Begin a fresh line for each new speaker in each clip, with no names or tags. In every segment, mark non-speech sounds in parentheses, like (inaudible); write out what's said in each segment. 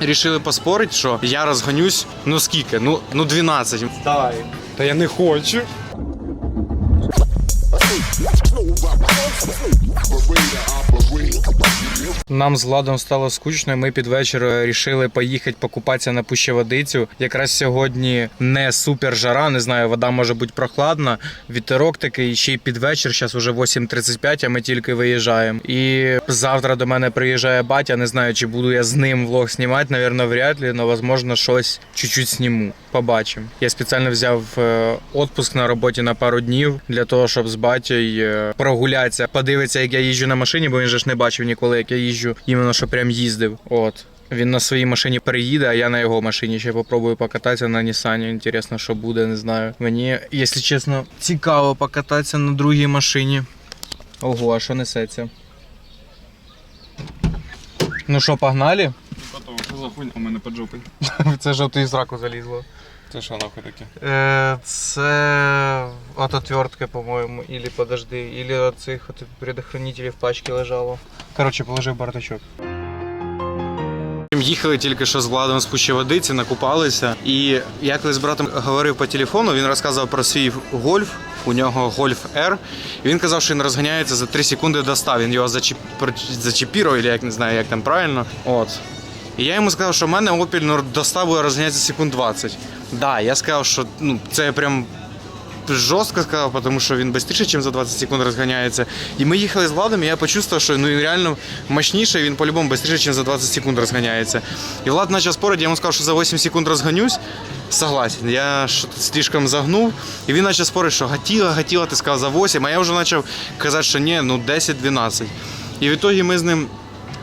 рішили поспорити, що я розгонюсь, ну скільки? Ну, ну 12. Давай. Та я не хочу. Нам з Владом стало скучно, ми під вечір рішили поїхати покупатися на Пущеводицю. Якраз сьогодні не супер жара, не знаю, вода може бути прохладна. Вітерок такий, ще й під вечір, зараз вже 8.35, а ми тільки виїжджаємо. І завтра до мене приїжджає батя. Не знаю, чи буду я з ним влог знімати, навірно, вряд ли, але можливо щось чуть-чуть зніму. Побачимо. Я спеціально взяв е, отпуск на роботі на пару днів для того, щоб з батькою е, прогулятися, подивитися, як я їжджу на машині, бо він же ж не бачив ніколи, як я їжджу, іменно що прям їздив. От. Він на своїй машині переїде, а я на його машині ще попробую покататися на Нісані. Інтересно, що буде, не знаю. Мені, якщо чесно, цікаво покататися на другій машині. Ого, а що несеться? Ну що, погнали?
Потом, що за хуйня у мене під жопою? (laughs)
Це жовтий з раку залізло.
Це що нахуй таке?
Е, Це от отвертка, по-моєму, или подожди, или от цих от предохранителів в пачці лежало. Коротше, положив бардачок. Їхали тільки що з Владом з Пущеводиці, накупалися. І я коли з братом говорив по телефону, він розказував про свій гольф. У нього гольф R. Він казав, що він розганяється за 3 секунди до 100. Він його зачіп... зачіпірував, як не знаю, як там правильно. От. І я йому сказав, що в мене Opel ну, до 100 буде розганятися секунд 20. Да, я сказав, що ну, це прям жорстко сказав, тому що він швидше, ніж за 20 секунд розганяється. І ми їхали з Владом, і я почувствував, що ну, він реально мощніше, він по-любому швидше, ніж за 20 секунд розганяється. І Влад почав спорити, я йому сказав, що за 8 секунд розганюсь. Согласен, я слишком загнув. І він почав спорити, що гатіла, гатіла, ти сказав за 8, а я вже почав казати, що ні, ну 10-12. І в ітогі ми з ним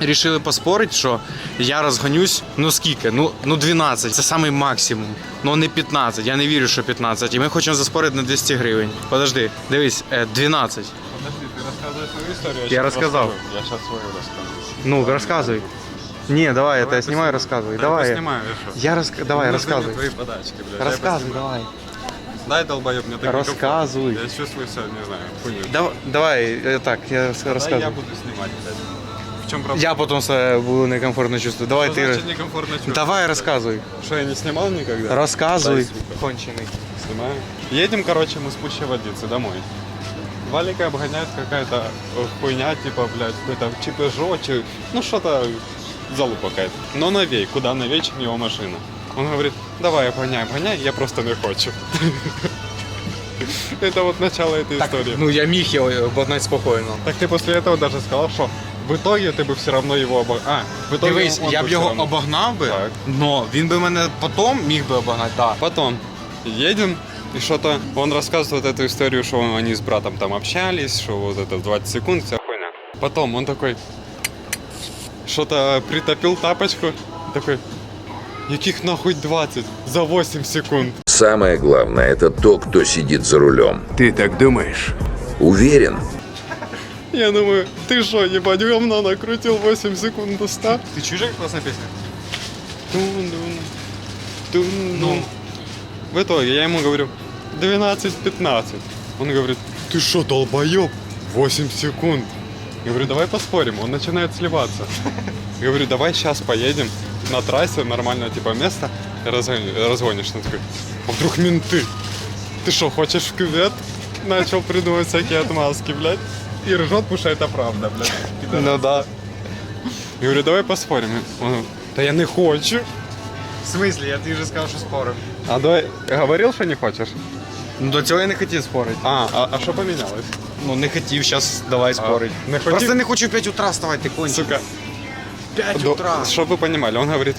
Рішили поспорити, що я розгонюсь, ну скільки? Ну, ну 12, це самий максимум. Ну не 15, я не вірю, що 15. І ми хочемо заспорити на 200 гривень. Подожди, дивись, е, 12.
Подожди, ти розказуєш свою історію?
Я
щас
розказав.
Я зараз свою розкажу.
Ну, розказуй. Ні, давай, я тебе
Давай
знімаю, розказуй.
Я
Давай.
поснімаю, і що?
Я розк... Давай,
Ну,
розказуй.
Твої подачки, блядь. Я
Розказуй, давай.
Дай, долбоёб, мне так
Розказуй.
Я чувствую себя, не знаю, хуйню.
Давай, давай е, так, я
Дай
розказую.
я буду снимать, блядь В чем проблема?
Я потім себе буду некомфортно чувствувати. Давай
Что
ти.
значит некомфортно чувствовать?
Давай розказуй.
Что, я не снимал никогда?
Розказуй.
Дай, сука.
Кончений.
Снимаю. Едем, короче, мы с пущей водицы домой. Валика обгоняет какая-то э, хуйня, типа, блядь, какой-то чипежо, чи... ну что-то залупа какая-то. Но новей, куда новей, чем его машина. Он говорит, давай обгоняй, обгоняй, я просто не хочу. (laughs) Это вот начало этой
Так,
истории.
ну я міг його обладнати спокійно.
Так ты после этого даже сказал, что в итоге ты бы все равно его обогнал. А, в итоге
Дивись,
он
я
бы
б
всё
його
равно-
обогнав би,
Так.
но він би мене потім міг би обогнати. Да.
Потом едем, и что-то он рассказывает эту историю, что они с братом там общались, что вот это 20 секунд, вся хуйня. Потом он такой что-то притопил тапочку, такой, яких нахуй 20 за 8 секунд.
Самое главное – это то, кто сидит за рулем.
Ты так думаешь?
Уверен?
Я думаю, ты что, ебать, говно накрутил 8 секунд до 100?
Ти чуєш, як класна пісня?
Тун-дун, тун-дун.
Ну.
В итоге я ему говорю 12-15. Он говорит, ты что, долбоеб? 8 секунд. Я говорю, давай поспорим. Он начинает сливаться. Я говорю, давай сейчас поедем на трассе, нормальное типа место, разгон- разгонишь. Он такой, а вдруг менты? Ты что, хочешь в кювет? Начал придумывать всякие отмазки, блядь. И ржет, потому что это правда, блядь.
Ну да.
Я говорю, давай поспорим. Он, да я не хочу.
В смысле, я тобі вже сказав, що спорив.
А давай, говорил, что не хочешь?
Ну до цього я не хотів спорити.
А, а, а что поменялось?
Ну не хотів, зараз давай спорити.
не хотів?
Просто не хочу в 5 утра вставати, ти кончиш.
Сука,
5
до-
утра.
чтобы вы понимали, он говорит,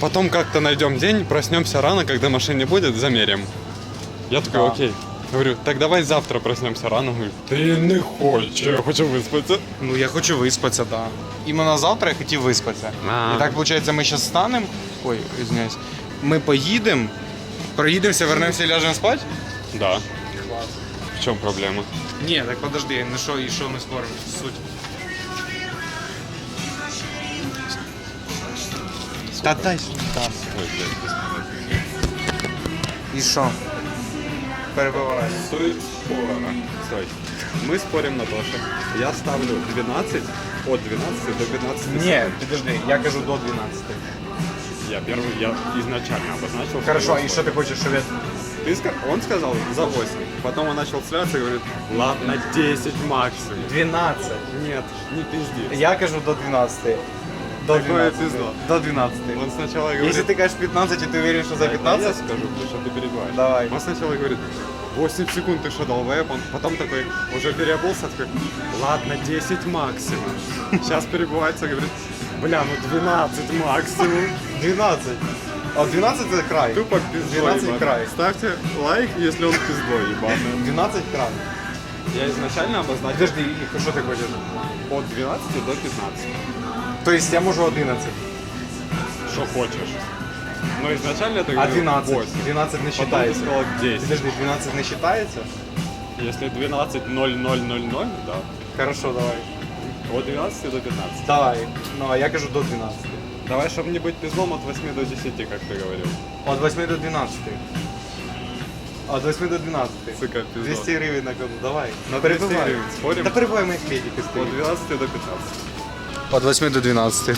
потом как-то найдем день, проснемся рано, когда машин не будет, замерим. Я такой,
Да.
окей. Говорю, так давай завтра проснемся рано. Говорю, я не хочу, я хочу выспаться.
Ну я хочу виспатися, так. Да. Іменно завтра я хотів виспатися.
А.
І так, виходить, ми зараз станемо. Ой, извиняюсь. Ми поїдемо, проїдемося, вернемося і ляжемо спати?
Да. В чем проблема?
Ні, так подожди, ну що, і що ми споримо? Суть. Та дай.
Ой, блядь,
І що? Перебивай.
Стой, Стой. Мы спорим на то, что я ставлю 12, от 12 до 15
Ні, підожди, я кажу до 12.
Я первый, я изначально обозначил.
Хорошо,
что
і що ти хочеш, щоб я...
Ты ска- Он сказал за 8. Потом он начал сляться и говорит, ладно, 10 максимум.
12.
Нет, не пизди.
Я кажу до 12. До
Такое
12.
пиздло.
До 12.
Он сначала говорит...
Якщо ти кажеш 15 і ти віриш, що за
Я
15?
скажу, потому что ты перебиваешь.
Давай.
Он сначала говорит, 8 секунд ты что, долбоеб? Он потом такой, уже переобулся, такой, ладно, 10 максимум. Сейчас перебывается, говорит, бля, ну 12 максимум.
12. А 12 це край.
Тупо пиздой
12
ебаный.
край.
Ставьте лайк, если он пиздой ебаный.
12 край.
Я изначально обозначил
Подожди, і що ти хочеш?
от 12 до 15.
Тобто я можу 11.
Что хочешь. Но изначально ты
А
говорил
12?
8.
12 не
Потом ты
вважається.
сказал 10.
Подожди, 12 не вважається?
Если 12 0 0 0 0, да.
Хорошо, давай.
От 12 до 15.
Давай. Ну, а я кажу до 12.
Давай, чтобы не быть пиздом, от 8 до 10, как ты говорил.
От 8 до 12. От 8 до 12.
Сука, пиздос.
200 гривень на кону, давай.
На
Ну,
200
перебивай.
гривень, спорим?
Та перебивай моїх медиків
От 12 до 15.
От 8 до 12.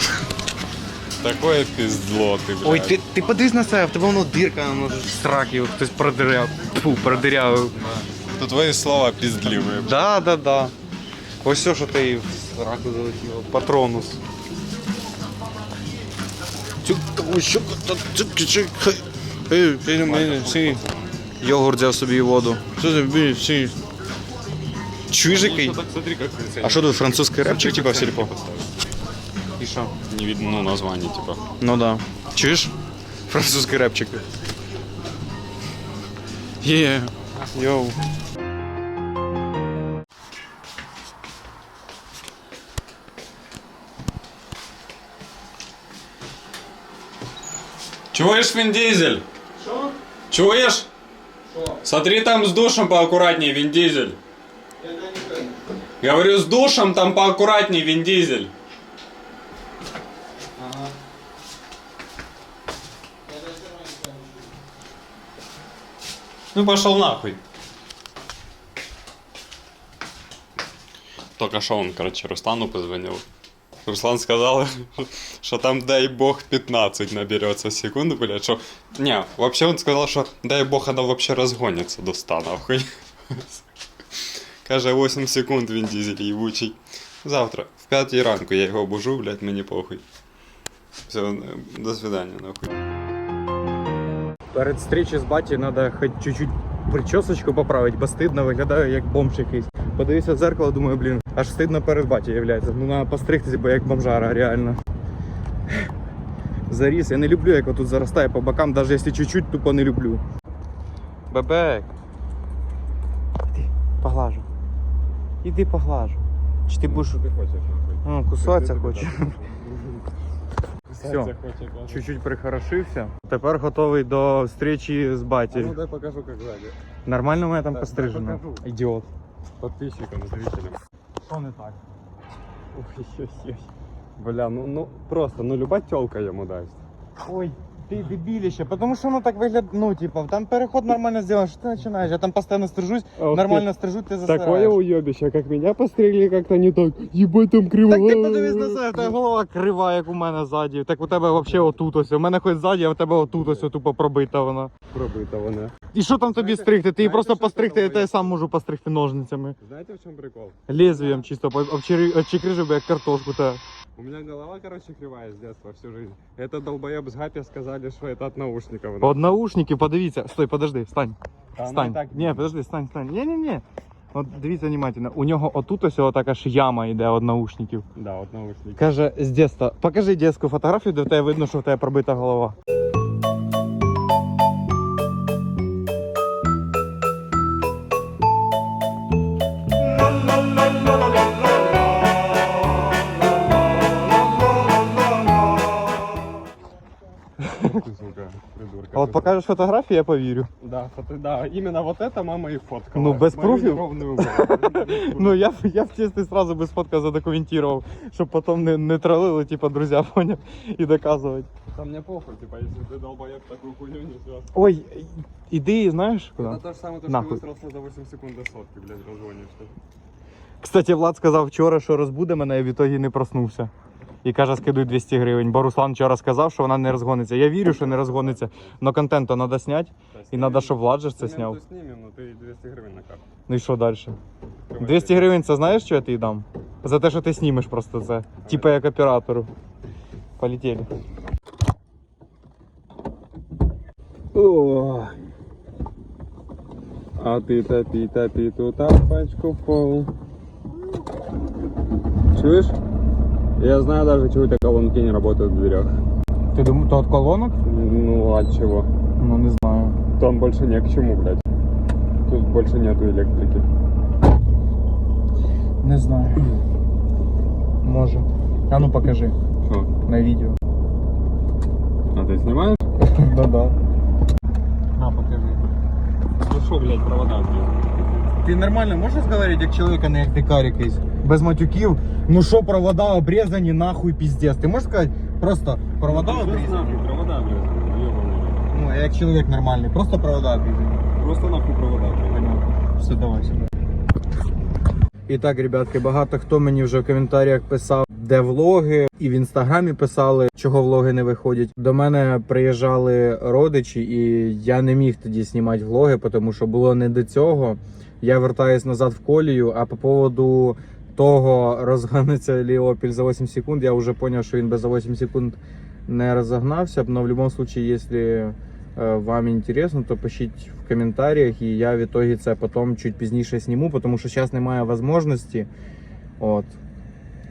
Такое пиздло ты, блядь.
Ой, ти, ти подивись на себе, в тебе воно дирка, воно ж срак його хтось продиряв. Фу, продиряв.
То твои слова пиздливые.
Да, да, да. Ось все, що ти в сраку залетіло. Патронус. Йогурт взяв собі і воду. Що це блін, всі? Чуєш який? А що тут французький репчик, типа в сільпо? І що?
Не видно, ну, название, типа.
Ну да. Чуєш? Французький репчик. Є. Йоу.
Чуешь, Вин Дизель? Что? Чуешь? Что? Смотри там с душем поаккуратнее, Вин Дизель. Говорю, с душем там поаккуратнее, Вин Дизель. Ну пошел нахуй. Только что он, короче, Руслану позвонил. Руслан сказал, (laughs) что там, дай бог, 15 наберется секунд, блядь, что... Не, вообще он сказал, что дай бог, она вообще разгонится до 100, нахуй. (laughs) Каже, 8 секунд він дизель ебучий. Завтра, в 5 ранку я його обужу, блядь, мені похуй. Все, до свидания, нахуй.
Перед встречей з баті треба хоч чуть-чуть причосочку поправити, бо стидно виглядаю як бомж якийсь. Подивився в зеркало, думаю, блін, аж стидно перед баті являється. Ну треба постригтися, бо як бомжара, реально. (laughs) Заріс, я не люблю, як отут заростає по бокам, навіть якщо чуть-чуть, тупо не люблю. Бебек. Іди, поглажу. Іди поглажу. Чи ти будеш
Ты хочешь, нахуй.
а, кусатися хочеш?
Нахуй.
Чуть-чуть прихорошився. Тепер готовий до зустрічі з
А ну дай покажу, как сзади.
Нормально у мене там
Да,
пострижено. Ідіот.
Подписчикам, зрителям.
Що не так?
Ой-ой-ой. Бля, ну, ну просто, ну люба тілка ему дасть.
Ой, ти дебіліще, тому що воно так виглядає, ну, типа, там переход нормально зроблений, що ти починаєш? Я там постійно стрижусь,
Ох
нормально стрижу, ти засираєш.
Такое уебище, как меня постригли как-то не так. Ебать там криво.
Так ти подивись на себе, тебе голова крива, як у мене ззаді. Так у тебе взагалі отут ось. У мене хоч ззаді, а у тебе отут ось тупо пробита вона.
Пробито вона.
І що там тобі стригти? Ти її просто постригти, я тебе сам можу постригти ножницями.
Знаете в чем прикол?
Лезвієм чисто обчекрижив би як картошку та.
У меня голова, короче, кривая с детства всю жизнь. Это долбоеб с гапи сказали, что это от наушников.
Под наушники, подивіться. Стой, подожди, встань.
Та
Стань.
так
Ні, подожди, стань, стань. Ні, ні, ні. От дивіться внимательно. У нього отут ось така ж яма йде від наушників.
Да, от наушників.
Каже, з детства. Покажи дитячу фотографію, де в тебе видно, що в тебе пробита голова.
придурка.
А от покажеш фотографію, я повірю.
Да, фото, да, именно вот это мама и фоткала.
Ну, без
Мою
пруфів?
неровную голову. (laughs)
Ну я, б- я б чесно сразу без фотка задокументував, щоб потім не, не тролили, типа, друзі, (laughs) поняв, і доказувати.
Там мне похуй, типа, если ты долбоеб такую хуйню несешь.
Ой, іди, знаєш куди?
Это то же самое, то, что
Нахуй.
высрался за 8 секунд до сотки, блядь, разгонишься.
Кстати, Влад сказав вчора, що розбуде мене, і в ітогі не проснувся. і каже, скидуй 200 гривень. Бо Руслан вчора сказав, що вона не розгониться. Я вірю, що не розгониться. але контенту треба зняти, і треба, щоб Влад же це зняв.
Снимем, но ты 200 гривен на карту.
Ну і що далі? 200 гривень це знаєш, що я тобі дам? За те, що ти знімеш просто це. Типа як оператору. Полетели.
О, а ты топи, топи ту тапочку в пол. Чуешь? Я знаю даже, чего у тебя колонки не работают в дверях.
Ти думав, то від колонок?
Ну, от чего?
Ну не знаю.
Там больше не к чему, блядь. Тут больше нету электрики.
Не знаю. (clears throat) Може. А ну покажи
Что?
на відео.
А ты снимаешь? (laughs)
Да-да. На, покажи.
Ну что, блядь, провода, блядь?
Ти нормально можеш говорити, як чоловік, а не як дикар якийсь? Без матюків. Ну що, провода обрізані, нахуй піздець. Ти можеш сказати просто провода обрізані?
нахуй, провода, блядь. ёбаный.
Ну, а як чоловік нормальний, просто провода обрізані.
Просто нахуй провода.
Понятно. Все, давай сюди. І так, ребятки, багато хто мені вже в коментарях писав, де влоги, і в інстаграмі писали, чого влоги не виходять. До мене приїжджали родичі, і я не міг тоді знімати влоги, тому що було не до цього. Я вертаюсь назад в колію. А по поводу того, розганиться Opel за 8 секунд, я вже зрозумів, що він без за 8 секунд не розогнався. Но в будь-якому випадку, якщо е, вам інтересно, то пишіть в коментарях, і я в итоге це потім чуть пізніше зніму, тому що зараз немає можливості. От.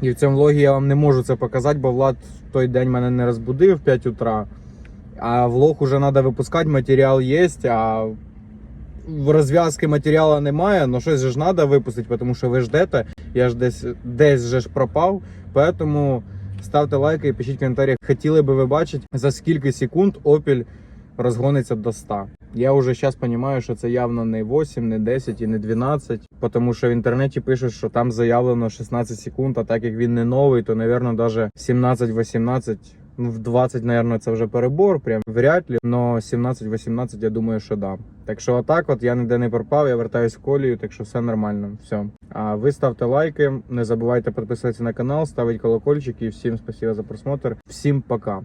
І в цьому влогі я вам не можу це показати, бо Влад в той день мене не розбудив в 5 утра. А влог уже треба випускати, матеріал є, а розв'язки матеріалу немає, але щось ж треба випустити, тому що ви ждете. Я ж десь десь же ж пропав. Поэтому ставте лайки і пишіть в коментарях, хотіли би ви бачити, за скільки секунд Opel розгониться до 100. Я вже зараз розумію, що це явно не 8, не 10 і не 12, тому що в інтернеті пишуть, що там заявлено 16 секунд, а так як він не новий, то, мабуть, навіть 17-18, ну, в 20, наверное, це вже перебор, прям вряд ли, но 17-18, я думаю, що да. Так що отак от я ніде не пропав, я вертаюсь в колію, так що все нормально. Все. А ви ставте лайки, не забувайте підписатися на канал, ставити колокольчик і всім спасибо за просмотр. Всім пока.